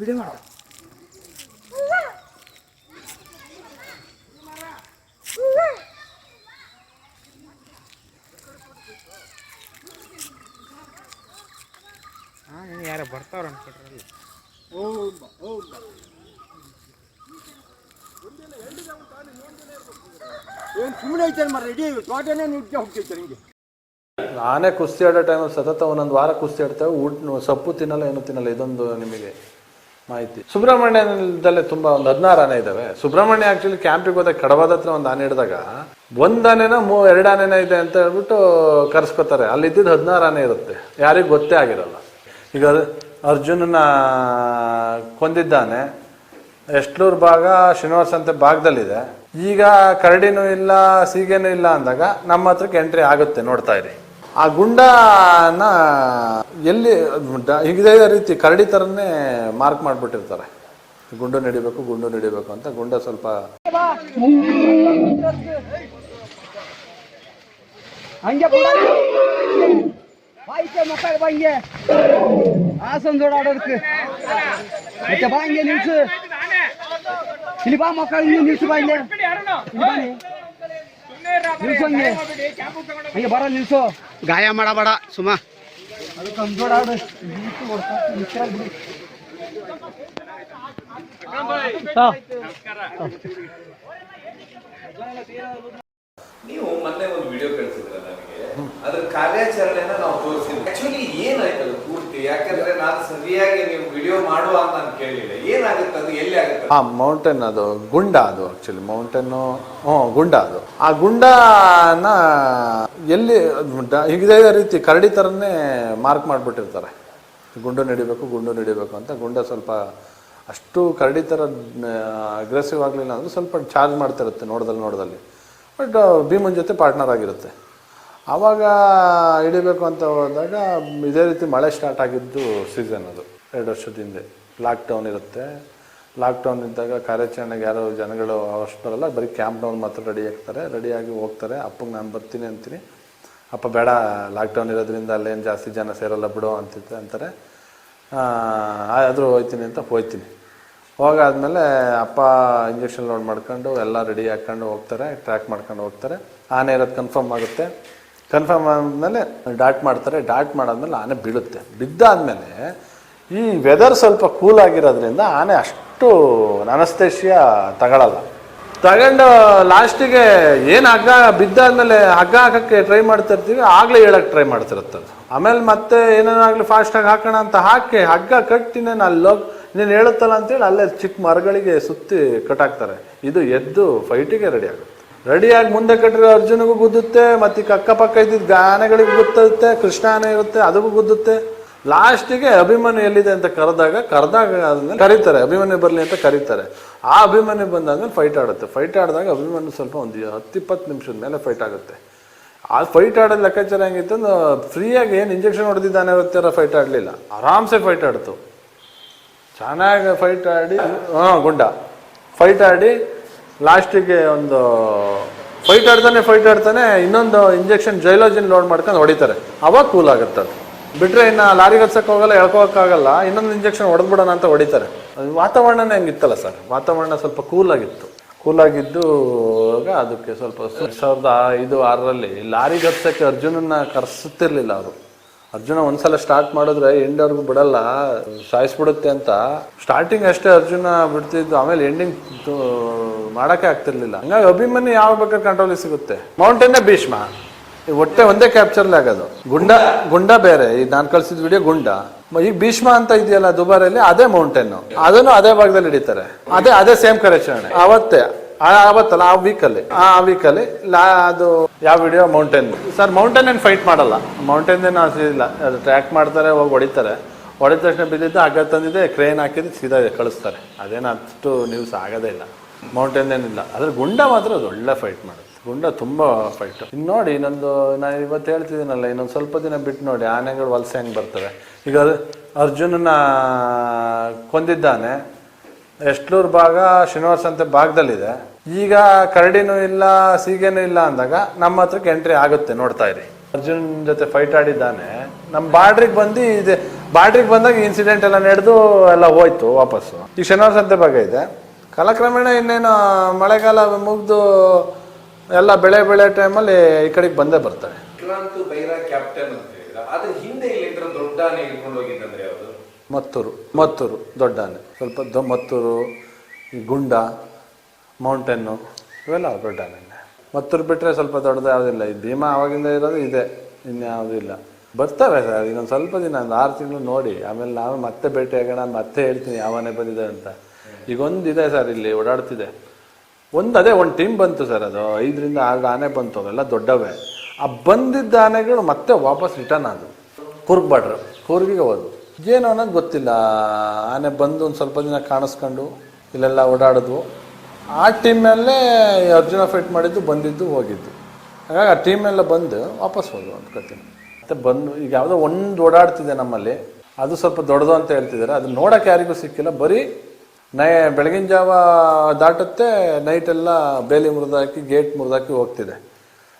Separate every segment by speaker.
Speaker 1: Video ಮಾಡ ಹಾಂ ಯಾರ ಬರ್ತಾವ್ರ ಅನ್ಕೊಟ್ರಲ್ಲ
Speaker 2: ಏನು ಸುಮ್ಮನೆ ಐತೆ ಮರ ಇಡೀ ತೋಟನೇ ನುಗ್ಗಿ ಹೋಗ್ತೈತೆ ಹಿಂಗೆ.
Speaker 3: ಆನೆ ಕುಸ್ತಿ ಆಡೋ ಟೈಮಲ್ಲಿ ಸತತ ಒಂದೊಂದು ವಾರ ಕುಸ್ತಿ ಆಡ್ತೇವೆ. ಊಟ ಸೊಪ್ಪು ತಿನ್ನಲ್ಲ ಏನು ತಿನ್ನಲ್ಲ ಇದೊಂದು ನಿಮಗೆ ಮಾಹಿತಿ. ಸುಬ್ರಹ್ಮಣ್ಯದಲ್ಲೇ ತುಂಬಾ ಒಂದು ಹದಿನಾರು ಆನೆ ಇದಾವೆ. ಸುಬ್ರಹ್ಮಣ್ಯ ಆಕ್ಚುಲಿ ಕ್ಯಾಂಪಿಗೆ ಹೋದಾಗ ಕಡವಾದ ಹತ್ರ ಒಂದು ಆನೆ ಹಿಡಿದಾಗ ಒಂದಾನೆನ ಆನೆನ ಮೂ ಎರಡು ಆನೆನ ಇದೆ ಅಂತ ಹೇಳ್ಬಿಟ್ಟು ಕರೆಸ್ಕೊತಾರೆ. ಅಲ್ಲಿ ಇದ್ದಿದ್ದು ಹದಿನಾರು ಆನೆ ಇರುತ್ತೆ. ಯಾರಿಗೂ ಗೊತ್ತೇ ಆಗಿರಲ್ಲ. ಈಗ ಅರ್ಜುನನ ಕೊಂದಿದ್ದಾನೆ. ಎಷ್ಟ್ಲೂರ್ ಭಾಗ ಶ್ರೀನಿವಾಸ ಅಂತ ಭಾಗದಲ್ಲಿದೆ. ಈಗ ಕರಡಿನೂ ಇಲ್ಲ, ಸೀಗೆನೂ ಇಲ್ಲ ಅಂದಾಗ ನಮ್ಮ ಹತ್ರಕ್ಕೆ ಎಂಟ್ರಿ ಆಗುತ್ತೆ ನೋಡ್ತಾ ಇರಿ. ಆ ಗುಂಡನ ಎಲ್ಲಿ ಇದೇ ರೀತಿ ಕರಡಿ ಥರನೇ ಮಾರ್ಕ್ ಮಾಡಿಬಿಟ್ಟಿರ್ತಾರೆ. ಗುಂಡು ನಡಿಬೇಕು ಗುಂಡು ನಡಿಬೇಕು ಅಂತ ಗುಂಡ ಸ್ವಲ್ಪ
Speaker 2: ಹಂಗೆ ಬಾಯ್ಕೆ ಮಕ್ಕಳು ಬಂಗೆ ಹಾಸನ್ ಮತ್ತೆ ಬಾ ಹಿಂಗೆ ನಿಲ್ಸು. ಇಲ್ಲಿ ಬಾ ಮಕ್ಕಳು ಇಲ್ಲಿ ನಿಲ್ಸು ಬಾ ಹಿಂಗೆ. ಇಲ್ಲಿ ಬಾ ನೀ. ನಿಲ್ಸು ಹಂಗೆ. ಹಂಗೆ ಬರ ನಿಲ್ಸು.
Speaker 1: ಗಾಯ ಮಾಡಬೇಡ ಸುಮಾ.
Speaker 2: ಅದಕ್ಕೆ ನಿಲ್ಸು ಹೊಡ್ಕೊ,
Speaker 4: ನೀವು ಮೊನ್ನೆ ಒಂದು ವಿಡಿಯೋ ಕಳಿಸಿದ್ರ ನನಗೆ ಅದ್ರ ಕಾರ್ಯಾಚರಣೆನ ನಾವು ತೋರಿಸಿದ್ವಿ. ಆಕ್ಚುಲಿ ಏನಾಯ್ತು ಪೂರ್ತಿ? ಯಾಕಂದ್ರೆ ನಾನು ಸರಿಯಾಗಿ ನೀವು ವಿಡಿಯೋ ಮಾಡುವ ಅಂತ ನಾನು ಕೇಳಿಲ್ಲ. ಏನಾಗುತ್ತೆ ಅದು, ಎಲ್ಲಿ ಆಗುತ್ತೆ?
Speaker 3: ಆ ಮೌಂಟೇನ್ ಅದು, ಗುಂಡ ಅದು ಆಕ್ಚುಲಿ ಮೌಂಟೇನು ಹ್ಞೂ, ಗುಂಡ ಅದು. ಆ ಗುಂಡನ ಎಲ್ಲಿ, ಇದೇ ರೀತಿ ಕರಡಿ ಥರನೇ ಮಾರ್ಕ್ ಮಾಡಿಬಿಟ್ಟಿರ್ತಾರೆ. ಗುಂಡು ನಡಿಬೇಕು ಗುಂಡು ನಡಿಬೇಕು ಅಂತ. ಗುಂಡ ಸ್ವಲ್ಪ ಅಷ್ಟು ಕರಡಿ ಥರ ಅಗ್ರೆಸಿವ್ ಆಗಲಿಲ್ಲ ಅಂದ್ರೆ ಸ್ವಲ್ಪ ಚಾರ್ಜ್ ಮಾಡ್ತಿರುತ್ತೆ ನೋಡ್ದಲ್ಲಿ ನೋಡ್ದಲ್ಲಿ. ಬಟ್ ಭೀಮನ್ ಜೊತೆ ಪಾರ್ಟ್ನರ್ ಆಗಿರುತ್ತೆ. ಆವಾಗ ಹಿಡಿಬೇಕು ಅಂತ ಹೋದಾಗ ಇದೇ ರೀತಿ ಮಳೆ ಸ್ಟಾರ್ಟ್ ಆಗಿದ್ದು ಸೀಸನ್ ಅದು. ಎರಡು ವರ್ಷದ ಹಿಂದೆ. ಲಾಕ್ಡೌನ್ ಇರುತ್ತೆ. ಲಾಕ್ಡೌನ್ ಇದ್ದಾಗ ಕಾರ್ಯಾಚರಣೆಗೆ ಯಾರೋ ಜನಗಳು ಅಷ್ಟು ಬರಲ್ಲ. ಬರೀ ಕ್ಯಾಂಪ್ ಡೌನ್ ಮಾತ್ರ ರೆಡಿ ಆಗ್ತಾರೆ. ರೆಡಿಯಾಗಿ ಹೋಗ್ತಾರೆ. ಅಪ್ಪಗೆ ನಾನು ಬರ್ತೀನಿ ಅಂತೀನಿ. ಅಪ್ಪ ಬೇಡ ಲಾಕ್ಡೌನ್ ಇರೋದ್ರಿಂದ ಅಲ್ಲೇನು ಜಾಸ್ತಿ ಜನ ಸೇರಲ್ಲ ಬಿಡು ಅಂತಿತ್ತು ಅಂತಾರೆ. ಆದರೂ ಹೋಯ್ತೀನಿ ಅಂತ ಹೋಯ್ತೀನಿ. ಹೋಗಾದ್ಮೇಲೆ ಅಪ್ಪ ಇಂಜೆಕ್ಷನ್ ಲೋಡ್ ಮಾಡ್ಕೊಂಡು ಎಲ್ಲ ರೆಡಿ ಹಾಕ್ಕೊಂಡು ಹೋಗ್ತಾರೆ. ಟ್ರ್ಯಾಕ್ ಮಾಡ್ಕೊಂಡು ಹೋಗ್ತಾರೆ. ಆನೆ ಇರೋದು ಕನ್ಫರ್ಮ್ ಆಗುತ್ತೆ. ಕನ್ಫರ್ಮ್ ಆದಮೇಲೆ ಡಾಟ್ ಮಾಡ್ತಾರೆ, ಡಾಟ್ ಮಾಡಾದ್ಮೇಲೆ ಆನೆ ಬೀಳುತ್ತೆ. ಬಿದ್ದಾದ್ಮೇಲೆ ಈ ವೆದರ್ ಸ್ವಲ್ಪ ಕೂಲ್ ಆಗಿರೋದ್ರಿಂದ ಆನೆ ಅಷ್ಟು ಅನಸ್ತೇಶಿಯ ತಗೊಳಲ್ಲ. ತಗೊಂಡು ಲಾಸ್ಟಿಗೆ ಏನು ಹಗ್ಗ ಬಿದ್ದಾದ್ಮೇಲೆ ಹಗ್ಗ ಹಾಕೋಕ್ಕೆ ಟ್ರೈ ಮಾಡ್ತಿರ್ತೀವಿ, ಆಗಲೇ ಹೇಳೋಕ್ಕೆ ಟ್ರೈ ಮಾಡ್ತಿರುತ್ತೆ ಅದು. ಆಮೇಲೆ ಮತ್ತೆ ಏನೇನಾಗಲಿ ಫಾಸ್ಟಾಗಿ ಹಾಕೋಣ ಅಂತ ಹಾಕಿ, ಹಗ್ಗ ಕಟ್ಟಿನೇ ಅಲ್ಲೋಗಿ ನೀನು ಹೇಳುತ್ತಲ್ಲ ಅಂತೇಳಿ ಅಲ್ಲೇ ಚಿಕ್ಕ ಮರಗಳಿಗೆ ಸುತ್ತಿ ಕಟ್ಟಾಕ್ತಾರೆ ಇದು ಎದ್ದು ಫೈಟಿಗೆ ರೆಡಿ ಆಗುತ್ತೆ. ರೆಡಿಯಾಗಿ ಮುಂದೆ ಕಟ್ಟಿರೋ ಅರ್ಜುನಿಗೂ ಗುದ್ದುತ್ತೆ, ಮತ್ತೆ ಈಗ ಅಕ್ಕಪಕ್ಕ ಇದ್ದಿದ್ದ ಗಾನಗಳಿಗೆ ಗುತ್ತುತ್ತೆ ಕೃಷ್ಣ ಇರುತ್ತೆ, ಅದಕ್ಕೂ ಗುದ್ದುತ್ತೆ. ಲಾಸ್ಟಿಗೆ ಅಭಿಮನ್ಯು ಎಲ್ಲಿದೆ ಅಂತ ಕರೆದಾಗ ಕರೆದಾಗ ಅದನ್ನ ಕರೀತಾರೆ, ಅಭಿಮನ್ಯು ಬರಲಿ ಅಂತ ಕರೀತಾರೆ. ಆ ಅಭಿಮನ್ಯು ಬಂದಾಗ ಫೈಟ್ ಆಡುತ್ತೆ. ಫೈಟ್ ಆಡಿದಾಗ ಅಭಿಮನ್ಯು ಸ್ವಲ್ಪ ಒಂದು ಹತ್ತು ಇಪ್ಪತ್ತು ನಿಮಿಷದ ಮೇಲೆ ಫೈಟ್ ಆಗುತ್ತೆ. ಆ ಫೈಟ್ ಆಡೋದು ಲೆಕ್ಕಾಚಾರ ಹೆಂಗಿತ್ತು ಫ್ರೀಯಾಗಿ ಏನು ಇಂಜೆಕ್ಷನ್ ಹೊಡೆದಿದ್ದಾನೆ ಥರ ಫೈಟ್ ಆಡಲಿಲ್ಲ. ಆರಾಮ್ಸೆ ಫೈಟ್ ಆಡ್ತು. ಚೆನ್ನಾಗಿ ಫೈಟ್ ಆಡಿ, ಹಾಂ, ಗುಂಡ. ಫೈಟ್ ಆಡಿ ಲಾಸ್ಟಿಗೆ ಒಂದು ಫೈಟ್ ಆಡ್ತಾನೆ ಫೈಟ್ ಆಡ್ತಾನೆ ಇನ್ನೊಂದು ಇಂಜೆಕ್ಷನ್ ಜೈಲೋಜಿನ್ ಲೋಡ್ ಮಾಡ್ಕೊಂಡು ಹೊಡಿತಾರೆ. ಅವಾಗ ಕೂಲ್ ಆಗುತ್ತೆ ಅದು. ಬಿಟ್ರೆ ಇನ್ನು ಲಾರಿಗೆ ಹತ್ಸಕ್ಕೆ ಹೋಗಲ್ಲ ಎಳ್ಕೋಕ್ಕಾಗಲ್ಲ ಇನ್ನೊಂದು ಇಂಜೆಕ್ಷನ್ ಹೊಡೆದ್ಬಿಡೋಣ ಅಂತ ಹೊಡಿತಾರೆ. ವಾತಾವರಣನೇ ಹಂಗಿತ್ತಲ್ಲ ಸರ್. ವಾತಾವರಣ ಸ್ವಲ್ಪ ಕೂಲ್ ಆಗಿತ್ತು. ಕೂಲ್ ಆಗಿದ್ದು ಅದಕ್ಕೆ ಸ್ವಲ್ಪ ಸಾವಿರದ ಐದು ಆರರಲ್ಲಿ ಲಾರಿ ಹತ್ಸಕ್ಕೆ ಅರ್ಜುನನ್ನ ಕರೆಸುತ್ತಿರ್ಲಿಲ್ಲ ಅವರು. ಅರ್ಜುನ ಒಂದ್ಸಲ ಸ್ಟಾರ್ಟ್ ಮಾಡಿದ್ರೆ ಎಂಡವ್ರಿಗೂ ಬಿಡಲ್ಲ, ಸಾಯಿಸ್ಬಿಡುತ್ತೆ ಅಂತ. ಸ್ಟಾರ್ಟಿಂಗ್ ಅಷ್ಟೇ ಅರ್ಜುನ ಬಿಡ್ತಿದ್ದು, ಆಮೇಲೆ ಎಂಡಿಂಗ್ ಮಾಡೋಕೆ ಆಗ್ತಿರ್ಲಿಲ್ಲ. ಹಂಗಾಗಿ ಅಭಿಮನ್ಯು ಯಾವ ಬೇಕಾದ್ರೆ ಕಂಟ್ರೋಲ್ ಸಿಗುತ್ತೆ? ಮೌಂಟೇನೇ ಭೀಷ್ಮ. ಒಟ್ಟೆ ಒಂದೇ ಕ್ಯಾಪ್ಚರ್ಲಿ ಆಗೋದು. ಗುಂಡ ಗುಂಡ ಬೇರೆ. ಈಗ ನಾನು ಕಳ್ಸಿದ ವಿಡಿಯೋ ಗುಂಡ. ಈಗ ಭೀಷ್ಮ ಅಂತ ಇದೆಯಲ್ಲ ದುಬಾರಲ್ಲಿ ಅದೇ ಮೌಂಟೇನ್ ಅದನ್ನು ಅದೇ ಭಾಗದಲ್ಲಿ ಹಿಡಿತಾರೆ. ಅದೇ ಅದೇ ಸೇಮ್ ಕಾರ್ಯಾಚರಣೆ ಅವತ್ತೇ. ಆ- ಅವತ್ತಲ್ಲ ಆ ವೀಕಲ್ಲಿ. ಆ ವೀಕಲ್ಲಿ ಲಾ ಅದು ಯಾವ ವಿಡಿಯೋ ಮೌಂಟೇನ್ ಸರ್ ಮೌಂಟೇನ್ ಏನು ಫೈಟ್ ಮಾಡಲ್ಲ. ಮೌಂಟೇನ್ ಏನು ಇಲ್ಲ. ಅದು ಟ್ರ್ಯಾಕ್ ಮಾಡ್ತಾರೆ ಹೋಗಿ ಹೊಡಿತಾರೆ. ಹೊಡೆದ ತಕ್ಷಣ ಬಿದ್ದಿದ್ದು ಹಗ್ಗ ತಂದಿದ್ದೆ ಕ್ರೇನ್ ಹಾಕಿದ್ರೆ ಸೀದಾ ಕಳಿಸ್ತಾರೆ. ಅದೇನು ಅಷ್ಟು ನ್ಯೂಸ್ ಆಗೋದೇ ಇಲ್ಲ. ಮೌಂಟೇನ್ ಏನಿಲ್ಲ ಆದರೆ ಗುಂಡ ಮಾತ್ರ ಅದು ಒಳ್ಳೆ ಫೈಟ್ ಮಾಡುತ್ತೆ. ಗುಂಡ ತುಂಬ ಫೈಟ್ ಇನ್ನು ನೋಡಿ ಇನ್ನೊಂದು ನಾನು ಇವತ್ತು ಹೇಳ್ತಿದ್ದೀನಲ್ಲ ಇನ್ನೊಂದು ಸ್ವಲ್ಪ ದಿನ ಬಿಟ್ಟು ನೋಡಿ ಆನೆಗಳು ವಲಸೆ ಹೆಂಗೆ ಬರ್ತವೆ. ಈಗ ಅರ್ಜುನನ ಕೊಂದಿದ್ದಾನೆ. ಎಷ್ಟ್ಲೂರು ಭಾಗ ಶ್ರೀನಿವಾಸ ಸಂತೆ ಭಾಗದಲ್ಲಿದೆ. ಈಗ ಕರಡಿನೂ ಇಲ್ಲ, ಸೀಗೆನೂ ಇಲ್ಲ ಅಂದಾಗ ನಮ್ಮ ಹತ್ರಕ್ಕೆ ಎಂಟ್ರಿ ಆಗುತ್ತೆ ನೋಡ್ತಾ ಇರಿ. ಅರ್ಜುನ್ ಜೊತೆ ಫೈಟ್ ಆಡಿದ್ದಾನೆ. ನಮ್ಮ ಬಾರ್ಡ್ರಿಗೆ ಬಂದು ಇದೆ. ಬಾರ್ಡ್ರಿಗೆ ಬಂದಾಗ ಇನ್ಸಿಡೆಂಟ್ ಎಲ್ಲ ನಡೆದು ಎಲ್ಲ ಹೋಯ್ತು ವಾಪಸ್ಸು. ಈಗ ಶನಿವಾರ ಸಂತೆ ಭಾಗ ಇದೆ. ಕಾಲಕ್ರಮೇಣ ಇನ್ನೇನು, ಮಳೆಗಾಲ ಮುಗಿದು ಎಲ್ಲ ಬೆಳೆ ಬೆಳೆ ಟೈಮಲ್ಲಿ ಈ ಕಡೆಗೆ ಬಂದೇ ಬರ್ತಾರೆ.
Speaker 4: ಕ್ಯಾಪ್ಟನ್ ಅಂತ ಹೇಳಿದ್ರೆ. ಅದ್ರ ಹಿಂದೆ ದೊಡ್ಡ ಆನೆ ಹಿಡ್ಕೊಂಡು ಹೋಗಿದ್ದಂದ್ರೆ ಯಾವುದು
Speaker 3: ಮತ್ತೂರು ಮತ್ತೂರು, ದೊಡ್ಡ ಆನೆ ಸ್ವಲ್ಪ ದೊ, ಮತ್ತೂರು ಗುಂಡ ಮೌಂಟೇನು ಇವೆಲ್ಲ ದೊಡ್ಡ ಆನೆ ಮತ್ತೂರು ಬಿಟ್ಟರೆ ಸ್ವಲ್ಪ ದೊಡ್ಡದು ಯಾವುದಿಲ್ಲ ಈ ಭೀಮಾ ಆವಾಗಿಂದ ಇರೋದು ಇದೆ ಇನ್ಯಾವುದೂ ಇಲ್ಲ. ಬರ್ತವೆ ಸರ್, ಇನ್ನೊಂದು ಸ್ವಲ್ಪ ದಿನ, ಒಂದು ಆರು ತಿಂಗಳು ನೋಡಿ. ಆಮೇಲೆ ನಾವು ಮತ್ತೆ ಭೇಟಿಯಾಗೋಣ ಮತ್ತೆ ಹೇಳ್ತೀನಿ ಯಾವ ಆನೆ ಬಂದಿದೆ ಅಂತ. ಈಗ ಒಂದು ಇದೆ ಸರ್, ಇಲ್ಲಿ ಓಡಾಡ್ತಿದೆ. ಒಂದು ಅದೇ, ಒಂದು ಟೀಮ್ ಬಂತು ಸರ್ ಅದು. ಐದರಿಂದ ಆರು ಆನೆ ಬಂತು, ಅವೆಲ್ಲ ದೊಡ್ಡವೇ. ಆ ಬಂದಿದ್ದ ಆನೆಗಳು ಮತ್ತೆ ವಾಪಸ್ ರಿಟರ್ನ್ ಅದು ಕೂರ್ಗ್ ಬಾಡ್ರು ಕೂರ್ಗಿಗೆ ಹೋದ್ವು. ಏನು ಅನ್ನೋದು ಗೊತ್ತಿಲ್ಲ. ಆನೆ ಬಂದು ಒಂದು ಸ್ವಲ್ಪ ದಿನ ಕಾಣಿಸ್ಕೊಂಡು ಇಲ್ಲೆಲ್ಲ ಓಡಾಡಿದ್ವು. ಆ ಟೀಮಲ್ಲೇ ಅರ್ಜುನ ಫೈಟ್ ಮಾಡಿದ್ದು, ಬಂದಿದ್ದು, ಹೋಗಿದ್ದು. ಹಾಗಾಗಿ ಆ ಟೀಮೆಲ್ಲ ಬಂದು ವಾಪಸ್ ಹೋದ್ವು ಅಂತ ಕತೆ ಮತ್ತೆ ಬಂದು ಈಗ ಯಾವುದೋ ಒಂದು ಓಡಾಡ್ತಿದೆ ನಮ್ಮಲ್ಲಿ. ಅದು ಸ್ವಲ್ಪ ದೊಡ್ಡದು ಅಂತ ಹೇಳ್ತಿದ್ದಾರೆ. ಅದು ನೋಡೋಕೆ ಯಾರಿಗೂ ಸಿಕ್ಕಿಲ್ಲ. ಬರೀ ನೈ, ಬೆಳಗಿನ ಜಾವ ದಾಟುತ್ತೆ ನೈಟೆಲ್ಲ ಬೇಲಿ ಮುರಿದಾಕಿ ಗೇಟ್ ಮುರಿದಾಕಿ ಹೋಗ್ತಿದೆ.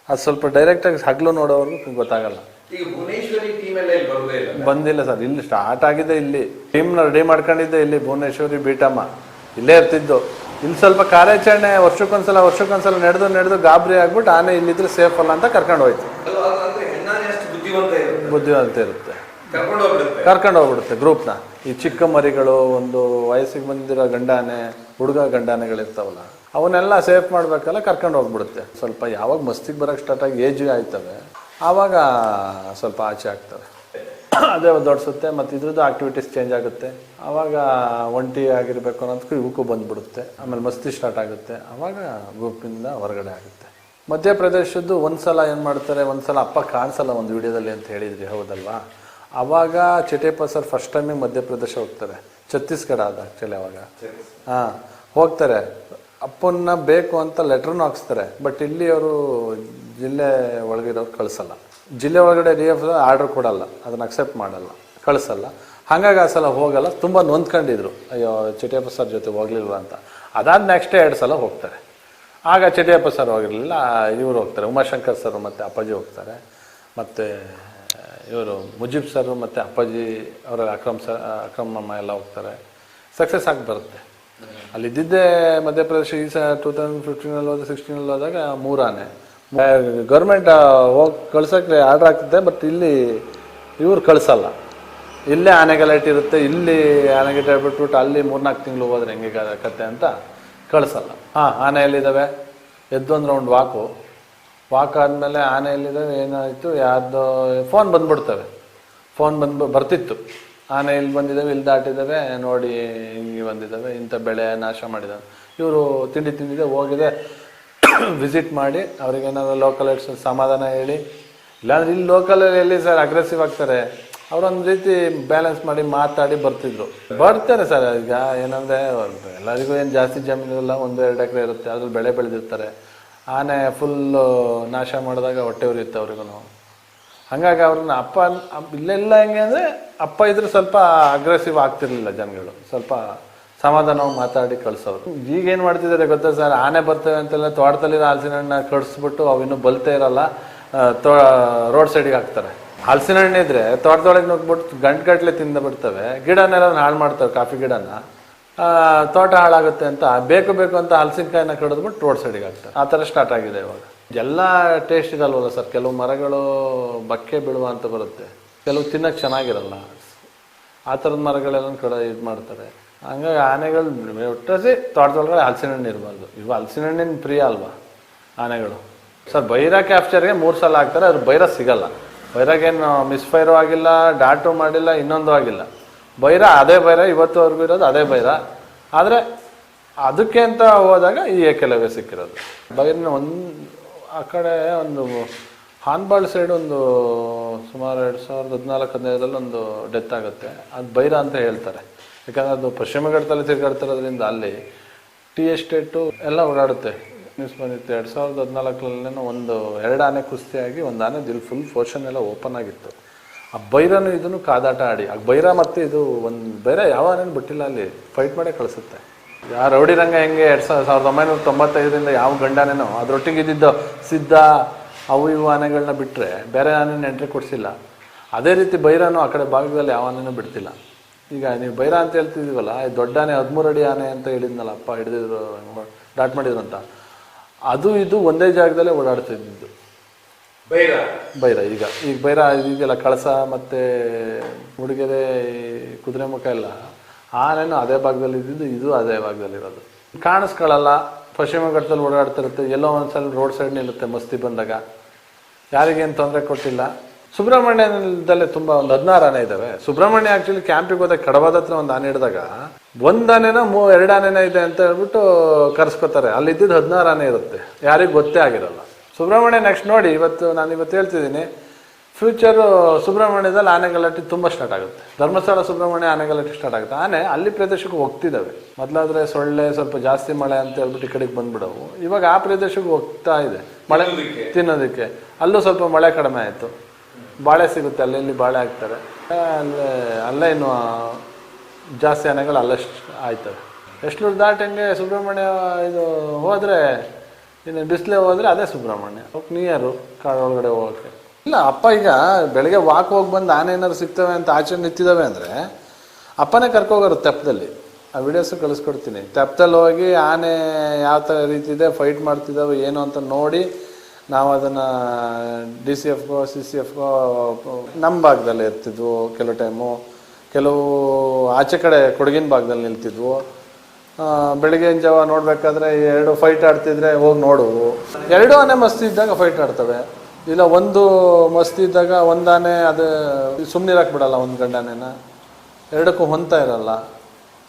Speaker 3: ಅದು ಸ್ವಲ್ಪ ಡೈರೆಕ್ಟಾಗಿ ಹಗಲು ನೋಡೋವ್ರಿಗೂ ಗೊತ್ತಾಗಲ್ಲ
Speaker 4: ಈಗ ಭುವನೇಶ್ವರಿ ಟೀಮ್ ಎಲ್ಲ ಇಲ್ಲಿ ಬರುದೇ ಇಲ್ಲ
Speaker 3: ಬಂದಿಲ್ಲ ಸರ್. ಇಲ್ಲಿ ಸ್ಟಾರ್ಟ್ ಆಗಿದೆ ಇಲ್ಲಿ. ಟೀಮ್ನ ರೆಡಿ ಮಾಡ್ಕೊಂಡಿದ್ದೆ ಇಲ್ಲಿ ಭುವನೇಶ್ವರಿ ಬೀಟಮ್ಮ. ಇಲ್ಲೇ ಇರ್ತಿದ್ದು. ಇಲ್ಲಿ ಸ್ವಲ್ಪ ಕಾರ್ಯಾಚರಣೆ ವರ್ಷಕ್ಕೊಂದ್ಸಲ ವರ್ಷಕ್ಕೊಂದ್ಸಲ ನಡೆದು ನಡೆದು ಗಾಬರಿ ಆಗ್ಬಿಟ್ಟು ಆನೆ ಇಲ್ಲಿದ್ರೆ ಸೇಫ್ ಅಲ್ಲ ಅಂತ ಕರ್ಕೊಂಡು ಹೋಯ್ತು.
Speaker 4: ಬುದ್ಧಿವಂತ ಇರುತ್ತೆ. ಕರ್ಕೊಂಡು ಹೋಗ್ಬಿಡುತ್ತೆ.
Speaker 3: ಕರ್ಕೊಂಡು ಹೋಗ್ಬಿಡುತ್ತೆ ಗ್ರೂಪ್ನ ಈ ಚಿಕ್ಕ ಮರಿಗಳು ಒಂದು ವಯಸ್ಸಿಗೆ ಬಂದಿರೋ ಗಂಡಾನೆ ಹುಡುಗ ಗಂಡಾನೆಗಳಿರ್ತಾವಲ್ಲ ಅವನ್ನೆಲ್ಲ ಸೇಫ್ ಮಾಡ್ಬೇಕಲ್ಲ ಕರ್ಕೊಂಡು ಹೋಗ್ಬಿಡುತ್ತೆ. ಸ್ವಲ್ಪ ಯಾವಾಗ ಮಸ್ತಿಗೆ ಬರೋಕ್ಕೆ ಸ್ಟಾರ್ಟ್ ಆಗಿ ಏಜ್ ಆಯ್ತವೆ ಆವಾಗ ಸ್ವಲ್ಪ ಆಚೆ ಆಗ್ತವೆ. ಅದೇ ದೊಡ್ಸುತ್ತೆ ಮತ್ತು ಇದ್ರದ್ದು ಆಕ್ಟಿವಿಟೀಸ್ ಚೇಂಜ್ ಆಗುತ್ತೆ. ಆವಾಗ ಒಂಟಿ ಆಗಿರಬೇಕು ಅನ್ನೋದಕ್ಕೂ ಇವಕ್ಕೂ ಬಂದುಬಿಡುತ್ತೆ. ಆಮೇಲೆ ಮಸ್ತಿ ಸ್ಟಾರ್ಟ್ ಆಗುತ್ತೆ. ಆವಾಗ ಗ್ರೂಪಿಂದ ಹೊರಗಡೆ ಆಗುತ್ತೆ. ಮಧ್ಯಪ್ರದೇಶದ್ದು ಒಂದ್ಸಲ ಏನು ಮಾಡ್ತಾರೆ ಒಂದ್ಸಲ ಅಪ್ಪ ಕಾಣಿಸಲ್ಲ ಒಂದು ವಿಡಿಯೋದಲ್ಲಿ ಅಂತ ಹೇಳಿದ್ರಿ ಹೌದಲ್ವಾ? ಆವಾಗ ಚಟೇಪ ಸರ್ ಫಸ್ಟ್ ಟೈಮಿಗೆ ಮಧ್ಯಪ್ರದೇಶ ಹೋಗ್ತಾರೆ. ಛತ್ತೀಸ್ಗಢ ಅದು ಆ್ಯಕ್ಚುಲಿ ಅವಾಗ. ಹಾಂ ಹೋಗ್ತಾರೆ. ಅಪ್ಪನ್ನ ಬೇಕು ಅಂತ ಲೆಟ್ರನ್ನು ಹಾಕ್ಸ್ತಾರೆ ಬಟ್ ಇಲ್ಲಿ ಅವರು ಜಿಲ್ಲೆ ಒಳಗಿರೋರು ಕಳಿಸಲ್ಲ. ಜಿಲ್ಲೆ ಒಳಗಡೆ ಡಿ ಎಫ್ ಆರ್ಡರ್ ಕೊಡಲ್ಲ ಅದನ್ನು ಅಕ್ಸೆಪ್ಟ್ ಮಾಡಲ್ಲ ಕಳಿಸಲ್ಲ. ಹಾಗಾಗಿ ಆ ಸಲ ಹೋಗಲ್ಲ ತುಂಬ ನೊಂದ್ಕೊಂಡಿದ್ರು. ಅಯ್ಯೋ ಚಟಿಯಪ್ಪ ಸರ್ ಜೊತೆ ಹೋಗ್ಲಿಲ್ವ ಅಂತ. ಅದಾದ ನೆಕ್ಸ್ಟ್ ಎರಡು ಸಲ ಹೋಗ್ತಾರೆ. ಆಗ ಚಟಿಯಪ್ಪ ಸರ್ ಹೋಗಿರಲಿಲ್ಲ ಇವರು ಹೋಗ್ತಾರೆ. ಉಮಾಶಂಕರ್ ಸರ್ ಮತ್ತು ಅಪ್ಪಾಜಿ ಹೋಗ್ತಾರೆ. ಮತ್ತು ಇವರು ಮುಜೀಬ್ ಸರ್ ಮತ್ತು ಅಪ್ಪಾಜಿ ಅವರ ಅಕ್ರಮ್ ಸರ್ ಅಕ್ರಮ್ ಅಮ್ಮ ಎಲ್ಲ ಹೋಗ್ತಾರೆ. ಸಕ್ಸಸ್ ಆಗಿ ಬರುತ್ತೆ. ಅಲ್ಲಿ ಇದ್ದಿದ್ದೆ ಮಧ್ಯಪ್ರದೇಶ ಈ ಸಹ ಟೂ ತೌಸಂಡ್ ಫಿಫ್ಟೀನಲ್ಲಿ ಹೋದಾಗ ಸಿಕ್ಸ್ಟೀನಲ್ಲಿ ಹೋದಾಗ ಮೂರಾನೆ. ಗೌರ್ಮೆಂಟ್ ಹೋಗಿ ಕಳ್ಸೋಕ್ಕೆ ಆರ್ಡ್ರ್ ಆಗ್ತದೆ ಬಟ್ ಇಲ್ಲಿ ಇವ್ರು ಕಳಿಸಲ್ಲ. ಇಲ್ಲೇ ಆನೆಗಲಾಟ್ ಇರುತ್ತೆ, ಇಲ್ಲಿ ಆನೆಗೇಟ್ ಬಿಟ್ಬಿಟ್ಟು ಅಲ್ಲಿ ಮೂರ್ನಾಲ್ಕು ತಿಂಗಳು ಹೋದ್ರೆ ಹೆಂಗೆ ಕತೆ ಅಂತ ಕಳಿಸಲ್ಲ. ಹಾಂ, ಆನೆ ಎಲ್ಲಿದ್ದಾವೆ ಒಂದು ರೌಂಡ್ ವಾಕು. ವಾಕ್ ಆದಮೇಲೆ ಆನೆ ಎಲ್ಲಿದ್ದಾವೆ ಏನಾಯಿತು? ಯಾರ್ದು ಫೋನ್ ಬಂದ್ಬಿಡ್ತವೆ. ಫೋನ್ ಬಂದು, ಬರ್ತಿತ್ತು. ಆನೆ ಇಲ್ಲಿ ಬಂದಿದ್ದಾವೆ ಇಲ್ಲಿ ದಾಟಿದ್ದಾವೆ ನೋಡಿ ಹಿಂಗೆ ಬಂದಿದ್ದಾವೆ ಇಂಥ ಬೆಳೆ ನಾಶ ಮಾಡಿದ್ದಾವೆ ಇವರು ತಿಂಡಿ ತಿಂದಿದೆ, ಹೋಗಿದೆ. ವಿಸಿಟ್ ಮಾಡಿ ಅವ್ರಿಗೇನಾದ್ರು ಲೋಕಲ್ ಸಮಾಧಾನ ಹೇಳಿ. ಇಲ್ಲಾಂದ್ರೆ ಇಲ್ಲಿ ಲೋಕಲಲ್ಲಿ ಎಲ್ಲಿ ಸರ್ ಅಗ್ರೆಸಿವ್ ಆಗ್ತಾರೆ? ಅವರೊಂದು ರೀತಿ ಬ್ಯಾಲೆನ್ಸ್ ಮಾಡಿ ಮಾತಾಡಿ ಬರ್ತಿದ್ರು. ಬರ್ತಾರೆ ಸರ್ ಈಗ ಏನಂದರೆ ಎಲ್ಲರಿಗೂ ಏನು ಜಾಸ್ತಿ ಜಮೀನು ಇಲ್ಲ ಒಂದು ಎರಡು ಎಕರೆ ಇರುತ್ತೆ, ಅದ್ರಲ್ಲಿ ಬೆಳೆ ಬೆಳೆದಿರ್ತಾರೆ. ಆನೆ ಫುಲ್ಲು ನಾಶ ಮಾಡಿದಾಗ ಹೊಟ್ಟೆ ಉರಿಯುತ್ತೆ ಅವ್ರಿಗೂ ಹಾಗಾಗಿ ಅವ್ರನ್ನ ಅಪ್ಪ ಅಪ್- ಇಲ್ಲೆಲ್ಲ ಹೆಂಗೆ ಅಂದರೆ ಅಪ್ಪ ಇದ್ರೆ ಸ್ವಲ್ಪ ಅಗ್ರೆಸಿವ್ ಆಗ್ತಿರ್ಲಿಲ್ಲ ಜನಗಳು. ಸ್ವಲ್ಪ ಸಮಾಧಾನವಾಗಿ ಮಾತಾಡಿ ಕಳ್ಸೋರು. ಈಗ ಏನ್ ಮಾಡ್ತಿದ್ದಾರೆ ಗೊತ್ತಾ ಸರ್? ಆನೆ ಬರ್ತವೆ ಅಂತೆಲ್ಲ ತೋಟದಲ್ಲಿ ಹಲಸಿನ ಹಣ್ಣನ್ನ ಕಡಿಸ್ಬಿಟ್ಟು ಅವಿನ್ನೂ ಬಲ್ತೇ ಇರಲ್ಲ ರೋಡ್ ಸೈಡ್ಗೆ ಹಾಕ್ತಾರೆ. ಹಲಸಿನ ಹಣ್ಣು ಇದ್ರೆ ತೋಟದೊಳಗೆ ನುಗ್ಬಿಟ್ಟು ಗಂಟುಗಟ್ಲೆ ತಿಂದ ಬಿಡ್ತವೆ. ಗಿಡನೆಲ್ಲ ಹಾಳು ಮಾಡ್ತಾರೆ ಕಾಫಿ ಗಿಡನ. ತೋಟ ಹಾಳಾಗುತ್ತೆ ಅಂತ, ಬೇಕು ಬೇಕು ಅಂತ ಹಲಸಿನಕಾಯಿನ ಕಡಿದ್ಬಿಟ್ಟು ರೋಡ್ ಸೈಡಿಗೆ ಹಾಕ್ತಾರೆ. ಆ ಥರ ಸ್ಟಾರ್ಟ್ ಆಗಿದೆ ಇವಾಗ. ಎಲ್ಲ ಟೇಸ್ಟ್ ಇದಲ್ವಲ್ಲ ಸರ್? ಕೆಲವು ಮರಗಳು ಬಕ್ಕೆ ಬಿಡುವ ಅಂತ ಬರುತ್ತೆ. ಕೆಲವು ತಿನ್ನೋಕ್ಕೆ ಚೆನ್ನಾಗಿರಲ್ಲ. ಆ ಥರದ ಮರಗಳೆಲ್ಲ ಕಡೆ ಇದು ಮಾಡ್ತಾರೆ. ಹಂಗಾಗಿ ಆನೆಗಳು ಒಟ್ಟಿಸಿ ತೋಟದೊಳಗಡೆ ಹಲಸಿನ ಹಣ್ಣು ಇರಬಾರ್ದು. ಇವು ಹಲಸಿನ ಹಣ್ಣಿನ ಪ್ರಿಯ ಅಲ್ವಾ, ಆನೆಗಳು? ಸರ್, ಬೈರಾ ಕ್ಯಾಪ್ಚರ್ಗೆ ಮೂರು ಸಲ ಹಾಕ್ತಾರೆ ಅದ್ರ ಬೈರ ಸಿಗಲ್ಲ. ಬೈರಾಗೇನು ಮಿಸ್ಫೈರು ಆಗಿಲ್ಲ, ಡಾಟು ಮಾಡಿಲ್ಲ, ಇನ್ನೊಂದು ಆಗಿಲ್ಲ. ಬೈರ ಅದೇ ಬೈರ, ಇವತ್ತುವರೆಗೂ ಇರೋದು ಅದೇ ಬೈರ. ಆದರೆ ಅದಕ್ಕೆ ಅಂತ ಹೋದಾಗ ಈ ಏಕೆಲವೇ ಸಿಕ್ಕಿರೋದು. ಬೈರಿನ ಒಂದು, ಆ ಕಡೆ ಒಂದು ಹಾನ್ಬಾಳ್ ಸೈಡ್ ಒಂದು ಸುಮಾರು ಎರಡು ಸಾವಿರದ ಹದಿನಾಲ್ಕು, ಹದಿನೈದರಲ್ಲಿ ಒಂದು ಡೆತ್ ಆಗುತ್ತೆ. ಅದು ಬೈರ ಅಂತ ಹೇಳ್ತಾರೆ. ಯಾಕಂದ್ರೆ ಅದು ಪಶ್ಚಿಮ ಘಟ್ಟದಲ್ಲಿ ತಿರುಗಾಡ್ತಿರೋದ್ರಿಂದ ಅಲ್ಲಿ ಟಿ ಎಸ್ಟೇಟು ಎಲ್ಲ ಓಡಾಡುತ್ತೆ. ನ್ಯೂಸ್ ಬಂದಿತ್ತು ಎರಡು ಸಾವಿರದ ಹದಿನಾಲ್ಕರಲ್ಲೇನೋ ಒಂದು ಎರಡು ಆನೆ ಕುಸ್ತಿಯಾಗಿ, ಒಂದು ಆನೆ ದಿಲ್ ಫುಲ್ ಪೋರ್ಷನ್ ಎಲ್ಲ ಓಪನ್ ಆಗಿತ್ತು. ಆ ಬೈರನು ಇದನ್ನು ಕಾದಾಟ ಆಡಿ, ಆ ಬೈರ ಮತ್ತೆ ಇದು ಒಂದು ಬೈರ ಯಾವ ಆನೆನೂ ಬಿಟ್ಟಿಲ್ಲ ಅಲ್ಲಿ ಫೈಟ್ ಮಾಡೇ ಕಳಿಸುತ್ತೆ. ಯಾರು ರೌಡಿ ರಂಗ ಹೆಂಗೆ ಎರಡು ಸಾವಿರದ ಸಾವಿರದ ಒಂಬೈನೂರ ತೊಂಬತ್ತೈದರಿಂದ ಯಾವ ಗಂಡನೇನೋ ಅದರೊಟ್ಟಿಗೆ ಇದ್ದಿದ್ದು ಸಿದ್ಧ ಅವು ಇವು ಆನೆಗಳನ್ನ ಬಿಟ್ಟರೆ ಬೇರೆ ಆನೆನ ಎಂಟ್ರಿ ಕೊಡಿಸಿಲ್ಲ. ಅದೇ ರೀತಿ ಬೈರನು ಆ ಕಡೆ ಭಾಗದಲ್ಲಿ ಯಾವ ಆನೆನೂ ಬಿಡ್ತಿಲ್ಲ. ಈಗ ನೀವು ಬೈರ ಅಂತ ಹೇಳ್ತಿದ್ದೀವಲ್ಲ ದೊಡ್ಡ ಆನೆ ಹದಿಮೂರು ಅಡಿ ಆನೆ ಅಂತ ಹೇಳಿದ್ನಲ್ಲ ಅಪ್ಪ ಹಿಡಿದಿದ್ರು ಡಾಟ್ ಮಾಡಿದ್ರು ಅಂತ ಅದು ಇದು ಒಂದೇ ಜಾಗದಲ್ಲೇ ಓಡಾಡ್ತಿದ್ದು
Speaker 4: ಬೈರ?
Speaker 3: ಬೈರ ಈಗ ಈಗ ಬೈರ ಇದೆಯಲ್ಲ ಕಳಸ ಮತ್ತೆ ಮುಡುಗೆರೆ ಕುದುರೆ ಮುಖ ಎಲ್ಲ ಆನೆನೂ ಅದೇ ಭಾಗದಲ್ಲಿ ಇದ್ದಿದ್ದು ಇದು ಅದೇ ಭಾಗದಲ್ಲಿ ಇರೋದು. ಕಾಣಿಸ್ಕೊಳ್ಳಲ್ಲ ಪಶ್ಚಿಮ ಘಟ್ಟದಲ್ಲಿ ಓಡಾಡ್ತಿರುತ್ತೆ ಎಲ್ಲೋ ಒಂದ್ಸಲ ರೋಡ್ ಸೈಡ್ ನಿಲ್ಲುತ್ತೆ ಮಸ್ತಿ ಬಂದಾಗ. ಯಾರಿಗೇನು ತೊಂದರೆ ಕೊಟ್ಟಿಲ್ಲ. ಸುಬ್ರಹ್ಮಣ್ಯದಲ್ಲೇ ತುಂಬ ಒಂದು ಹದಿನಾರು ಆನೆ ಇದ್ದಾವೆ ಸುಬ್ರಹ್ಮಣ್ಯ ಆಕ್ಚುಲಿ ಕ್ಯಾಂಪಿಗೆ ಹೋದಾಗ ಕಡವಾದ ಹತ್ರ ಒಂದು ಆನೆ ಹಿಡಿದಾಗ ಒಂದು ಆನೆನ ಮೂ ಎರಡು ಆನೆನ ಇದೆ ಅಂತ ಹೇಳ್ಬಿಟ್ಟು ಕರೆಸ್ಕೋತಾರೆ. ಅಲ್ಲಿ ಇದ್ದಿದ್ದು ಹದಿನಾರು ಆನೆ ಇರುತ್ತೆ. ಯಾರಿಗೂ ಗೊತ್ತೇ ಆಗಿರಲ್ಲ. ಸುಬ್ರಹ್ಮಣ್ಯ ನೆಕ್ಸ್ಟ್ ನೋಡಿ ಇವತ್ತು ನಾನು ಇವತ್ತು ಹೇಳ್ತಿದ್ದೀನಿ ಫ್ಯೂಚರು ಸುಬ್ರಹ್ಮಣ್ಯದಲ್ಲಿ ಆನೆಗಲಾಟಿ ತುಂಬ ಸ್ಟಾರ್ಟ್ ಆಗುತ್ತೆ. ಧರ್ಮಸ್ಥಳ ಸುಬ್ರಹ್ಮಣ್ಯ ಆನೆಗಲಾಟಿ ಸ್ಟಾರ್ಟ್ ಆಗುತ್ತೆ. ಆನೆ ಅಲ್ಲಿ ಪ್ರದೇಶಕ್ಕೆ ಹೋಗ್ತಿದ್ದಾವೆ. ಮೊದಲಾದ್ರೆ ಸೊಳ್ಳೆ ಸ್ವಲ್ಪ ಜಾಸ್ತಿ ಮಳೆ ಅಂತ ಹೇಳ್ಬಿಟ್ಟು ಈ ಕಡೆಗೆ ಬಂದ್ಬಿಡವು. ಇವಾಗ ಆ ಪ್ರದೇಶಕ್ಕೆ ಹೋಗ್ತಾ ಇದೆ. ಮಳೆ ತಿನ್ನೋದಕ್ಕೆ. ಅಲ್ಲೂ ಸ್ವಲ್ಪ ಮಳೆ ಕಡಿಮೆ ಆಯಿತು. ಬಾಳೆ ಸಿಗುತ್ತೆ, ಅಲ್ಲೆಲ್ಲಿ ಬಾಳೆ ಹಾಕ್ತಾರೆ. ಅಂದರೆ ಅಲ್ಲೇ ಇನ್ನು ಜಾಸ್ತಿ ಆನೆಗಳು ಅಲ್ಲಷ್ಟು ಆಯ್ತವೆ. ಎಷ್ಟು ದಾಟಂಗೆ ಸುಬ್ರಹ್ಮಣ್ಯ ಇದು ಹೋದರೆ, ಇನ್ನು ಬಿಸಿಲೇ ಹೋದರೆ ಅದೇ ಸುಬ್ರಹ್ಮಣ್ಯ. ನಿಯರು ಕಾಡು ಒಳಗಡೆ ಹೋಗೋಕ್ಕೆ ಇಲ್ಲ, ಅಪ್ಪ ಈಗ ಬೆಳಗ್ಗೆ ವಾಕ್ ಹೋಗಿ ಬಂದು ಆನೆ ಏನಾದ್ರು ಸಿಗ್ತವೆ ಅಂತ ಆಚೆ ನಿಂತಿದ್ದಾವೆ ಅಂದರೆ, ಅಪ್ಪನೇ ಕರ್ಕೋಗೋರು ತೆಪ್ಪದಲ್ಲಿ ಆ ವಿಡಿಯೋಸು ಕಳಿಸ್ಕೊಡ್ತೀನಿ. ತೆಪ್ಪದಲ್ಲಿ ಹೋಗಿ ಆನೆ ಯಾವ ಥರ ರೀತಿ ಇದೆ ಫೈಟ್ ಮಾಡ್ತಿದ್ದಾವೆ, ಏನು ಅಂತ ನೋಡಿ ನಾವು ಅದನ್ನು ಡಿ ಸಿ ಎಫ್ಗೋ ಸಿ ಸಿ ಎಫ್ಗೋ ನಮ್ಮ ಭಾಗದಲ್ಲಿ ಇರ್ತಿದ್ವು ಕೆಲವು ಟೈಮು ಕೆಲವು ಆಚೆ ಕಡೆ ಕೊಡಗಿನ ಭಾಗದಲ್ಲಿ ನಿಲ್ತಿದ್ವು. ಬೆಳಗ್ಗೆ ಜಾವ ನೋಡಬೇಕಾದ್ರೆ ಎರಡು ಫೈಟ್ ಆಡ್ತಿದ್ರೆ ಹೋಗಿ ನೋಡು ಎರಡು ಆನೆ ಮಸ್ತಿ ಇದ್ದಾಗ ಫೈಟ್ ಆಡ್ತವೆ. ಇಲ್ಲ ಒಂದು ಮಸ್ತಿ ಇದ್ದಾಗ ಒಂದಾನೆ ಅದು ಸುಮ್ಮನಿರಕ್ಕೆ ಬಿಡಲ್ಲ ಒಂದು ಗಂಡನೇನ ಎರಡಕ್ಕೂ ಹೊಂತ ಇರಲ್ಲ.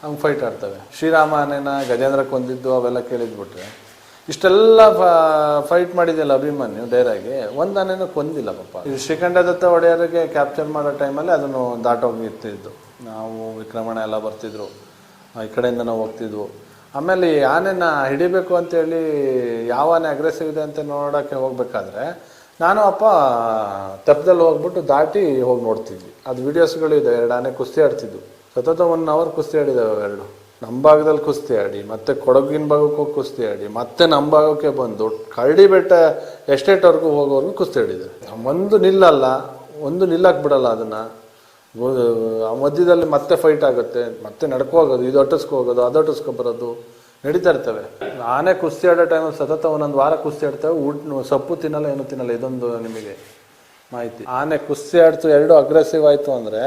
Speaker 3: ಹಂಗೆ ಫೈಟ್ ಆಡ್ತವೆ. ಶ್ರೀರಾಮ ಆನೆನ ಗಜೇಂದ್ರಕ್ಕೆ ಹೊಂದಿದ್ದು ಅವೆಲ್ಲ ಕೇಳಿದ್ಬಿಟ್ರೆ. ಇಷ್ಟೆಲ್ಲ ಫೈಟ್ ಮಾಡಿದೆಯಲ್ಲ ಅಭಿಮನ್ಯು ಡೈರಾಗಿ ಒಂದು ಆನೆನೂ ಕೊಂದಿಲ್ಲ ಪಾಪ. ಇದು ಶ್ರೀಖಂಡ ದತ್ತ ಒಡೆಯರಿಗೆ ಕ್ಯಾಪ್ಚರ್ ಮಾಡೋ ಟೈಮಲ್ಲಿ ಅದನ್ನು ದಾಟೋಗಿರ್ತಿದ್ದು ನಾವು ವಿಕ್ರಮಣ ಎಲ್ಲ ಬರ್ತಿದ್ರು. ಈ ಕಡೆಯಿಂದ ನಾವು ಹೋಗ್ತಿದ್ವು. ಆಮೇಲೆ ಆನೆನ ಹಿಡಿಬೇಕು ಅಂತೇಳಿ ಯಾವ ಆನೆ ಅಗ್ರೆಸಿವ್ ಇದೆ ಅಂತ ನೋಡೋಕ್ಕೆ ಹೋಗ್ಬೇಕಾದ್ರೆ, ನಾನು ಅಪ್ಪ ತಪ್ಪದಲ್ಲಿ ಹೋಗ್ಬಿಟ್ಟು ದಾಟಿ ಹೋಗಿ ನೋಡ್ತಿದ್ವಿ. ಅದು ವಿಡಿಯೋಸ್ಗಳು ಇದೆ. ಎರಡು ಆನೆ ಕುಸ್ತಿ ಆಡ್ತಿದ್ವು. ಸತತ ಒನ್ ಅವರ್ ಕುಸ್ತಿ ಆಡಿದಾವೆ ಎರಡು. ನಮ್ಮ ಭಾಗದಲ್ಲಿ ಕುಸ್ತಿ ಆಡಿ, ಮತ್ತೆ ಕೊಡಗಿನ ಭಾಗಕ್ಕೂ ಕುಸ್ತಿ ಆಡಿ, ಮತ್ತೆ ನಮ್ಮ ಭಾಗಕ್ಕೆ ಬಂದು ಕರಡಿ ಬೆಟ್ಟ ಎಸ್ಟೇಟ್ವರೆಗೂ ಹೋಗೋವರೆಗೂ ಕುಸ್ತಿ ಆಡಿದ್ರು. ಒಂದು ನಿಲ್ಲಲ್ಲ, ಒಂದು ನಿಲ್ಲಕ್ಕೆ ಬಿಡಲ್ಲ ಅದನ್ನ. ಆ ಮಧ್ಯದಲ್ಲಿ ಮತ್ತೆ ಫೈಟ್ ಆಗುತ್ತೆ, ಮತ್ತೆ ನಡ್ಕೊ ಹೋಗೋದು ಇದು ಅಟ್ಟಿಸ್ಕೊ ಹೋಗೋದು ಅದು ಅಟ್ಟಿಸ್ಕೊ ಬರೋದು, ನಡೀತಾ ಇರ್ತವೆ. ಆನೆ ಕುಸ್ತಿ ಆಡೋ ಟೈಮಲ್ಲಿ ಸತತ ಒಂದೊಂದು ವಾರ ಕುಸ್ತಿ ಆಡ್ತವೆ, ಊಟ ಸೊಪ್ಪು ತಿನ್ನಲ್ಲ, ಏನು ತಿನ್ನಲ್ಲ, ಇದೊಂದು ನಿಮಗೆ ಮಾಹಿತಿ. ಆನೆ ಕುಸ್ತಿ ಆಡ್ತು, ಎರಡು ಅಗ್ರೆಸಿವ್ ಆಯ್ತು ಅಂದ್ರೆ,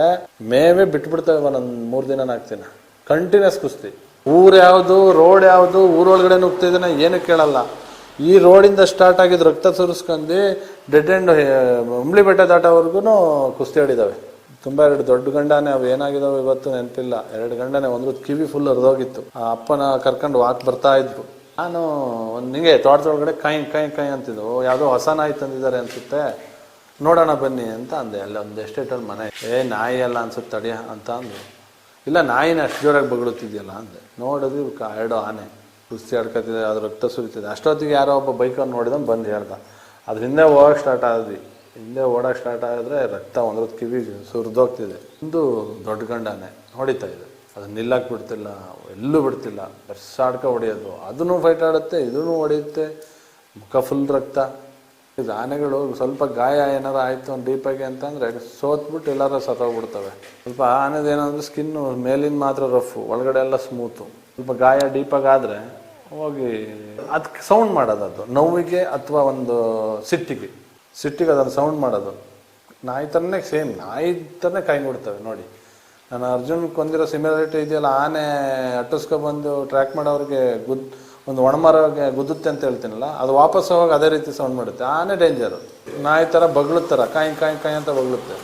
Speaker 3: ಮೇವೇ ಬಿಟ್ಬಿಡ್ತವೆ ಒಂದೊಂದು ಮೂರು ದಿನ ನಾಲ್ಕು ದಿನ. ಕಂಟಿನ್ಯೂಸ್ ಕುಸ್ತಿ. ಊರು ಯಾವುದು, ರೋಡ್ ಯಾವುದು, ಊರೊಳಗಡೆ ನುಗ್ತಿದ್ದಾನೆ ಏನು ಕೇಳಲ್ಲ. ಈ ರೋಡಿಂದ ಸ್ಟಾರ್ಟ್ ಆಗಿದ್ದು ರಕ್ತ ಸುರಿಸ್ಕೊಂಡು ಡೆಡ್ ಎಂಡ್ ಉಂಬ್ಳಿ ಬೆಟ್ಟ ದಾಟೋವರೆಗೂ ಕುಸ್ತಿ ಆಡಿದ್ದಾವೆ ತುಂಬ ಎರಡು ದೊಡ್ಡ ಗಂಡನೇ ಅವು ಏನಾಗಿದಾವೆ ಇವತ್ತು ನೆನಪಿಲ್ಲ. ಎರಡು ಗಂಡನೇ ಒಂದು ಕಿವಿ ಫುಲ್ ಹರಿದೋಗಿತ್ತು. ಆ ಅಪ್ಪನ ಕರ್ಕೊಂಡು ವಾಕ್ ಬರ್ತಾ ಇದ್ವು ನಾನು ಒಂದು ಹಿಂಗೆ ತೋಟದೊಳಗಡೆ ಕೈ ಕೈ ಕೈ ಅಂತಿದ್ವು. ಯಾವುದೋ ಹೊಸ ನಾಯಿ ತಂದಿದ್ದಾರೆ ಅನ್ಸುತ್ತೆ. ನೋಡೋಣ ಬನ್ನಿ ಅಂತ ಅಂದೆ. ಅಲ್ಲಿ ಒಂದು ಎಸ್ಟೇಟಲ್ಲಿ ಮನೆ. ಏ, ನಾಯಿ ಅಲ್ಲ ಅನ್ಸುತ್ತೆ ತಡಿಯ ಅಂತ ಅಂದ್ರು ಇಲ್ಲ, ನಾಯಿನ ಅಷ್ಟು ಜೋರಾಗಿ ಬಗಳುತ್ತಿದೆಯಲ್ಲ ಅಂದೆ. ನೋಡಿದ್ವಿ ಕ- ಎರಡು ಆನೆ ಕುಸ್ತಿ ಆಡ್ಕೊತಿದೆ ಅದು ರಕ್ತ ಸುರಿತಿದೆ. ಅಷ್ಟೊತ್ತಿಗೆ ಯಾರೋ ಒಬ್ಬ ಬೈಕನ್ನು ನೋಡಿದಂಗೆ ಬಂದು ಹೇಳ್ದ. ಅದ್ರ ಹಿಂದೆ ಹೋಗಕ್ಕೆ ಸ್ಟಾರ್ಟ್ ಆದ್ವಿ. ಹಿಂದೆ ಓಡೋಕೆ ಸ್ಟಾರ್ಟ್ ಆಗಿದ್ರೆ ರಕ್ತ ಒಂದ್ರದ್ದು ಕಿವಿ ಸುರಿದೋಗ್ತಿದೆ. ಒಂದು ದೊಡ್ಡ ಗಂಡಾನೆ ಹೊಡಿತಾ ಇದೆ. ಅದು ನಿಲ್ಲಕ್ಕೆ ಬಿಡ್ತಿಲ್ಲ, ಎಲ್ಲೂ ಬಿಡ್ತಿಲ್ಲ. ಬೆರ್ಸಾಡ್ಕ ಹೊಡೆಯೋದು. ಅದನ್ನು ಫೈಟ್ ಆಡುತ್ತೆ, ಇದನ್ನು ಹೊಡೆಯುತ್ತೆ. ಮುಖ ಫುಲ್ ರಕ್ತ. ಇದು ಆನೆಗಳು ಸ್ವಲ್ಪ ಗಾಯ ಏನಾರ ಆಯಿತು ಡೀಪಾಗಿ ಅಂತಂದರೆ ಸೋತ್ಬಿಟ್ಟು ಎಲ್ಲಾರ ಸತ್ತೋಗ್ಬಿಡ್ತವೆ. ಸ್ವಲ್ಪ ಆನೆದು ಏನಂದ್ರೆ ಸ್ಕಿನ್ನು ಮೇಲಿನ ಮಾತ್ರ ರಫ್ ಒಳಗಡೆ ಎಲ್ಲ ಸ್ಮೂತು ಸ್ವಲ್ಪ ಗಾಯ ಡೀಪಾಗಿ ಆದರೆ ಹೋಗಿ ಅದಕ್ಕೆ ಸೌಂಡ್ ಮಾಡೋದು ಅದು. ನೋವಿಗೆ ಅಥವಾ ಒಂದು ಸಿಟ್ಟಿಗೆ. ಸಿಟ್ಟಿಗೆ ಅದನ್ನು ಸೌಂಡ್ ಮಾಡೋದು. ನಾಯಿ ಥರನೇ ಸೇಮ್ ನಾಯಿ ಥರನೇ ಕೊಡ್ತವೆ ನೋಡಿ. ನಾನು ಅರ್ಜುನ್ ಕೊಂದಿರೋ ಸಿಮಿಲಾರಿಟಿ ಇದೆಯಲ್ಲ, ಆನೆ ಅಟ್ಟಿಸ್ಕೊಬಂದು ಟ್ರ್ಯಾಕ್ ಮಾಡೋರಿಗೆ ಗುದ್ ಒಂದು ಒಣಮರಗೆ ಗುದ್ದುತ್ತೆ ಅಂತ ಹೇಳ್ತೀನಲ್ಲ, ಅದು ವಾಪಸ್ ಹೋಗಿ ಅದೇ ರೀತಿ ಸೌಂಡ್ ಮಾಡುತ್ತೆ. ಆನೆ ಡೇಂಜರು ನಾಯಿ ಥರ ಬಗ್ಳುತ್ತಾರ ಕಾಯಿ ಕಾಯಿ ಕಾಯಿ ಅಂತ ಬಗ್ಳುತ್ತೆ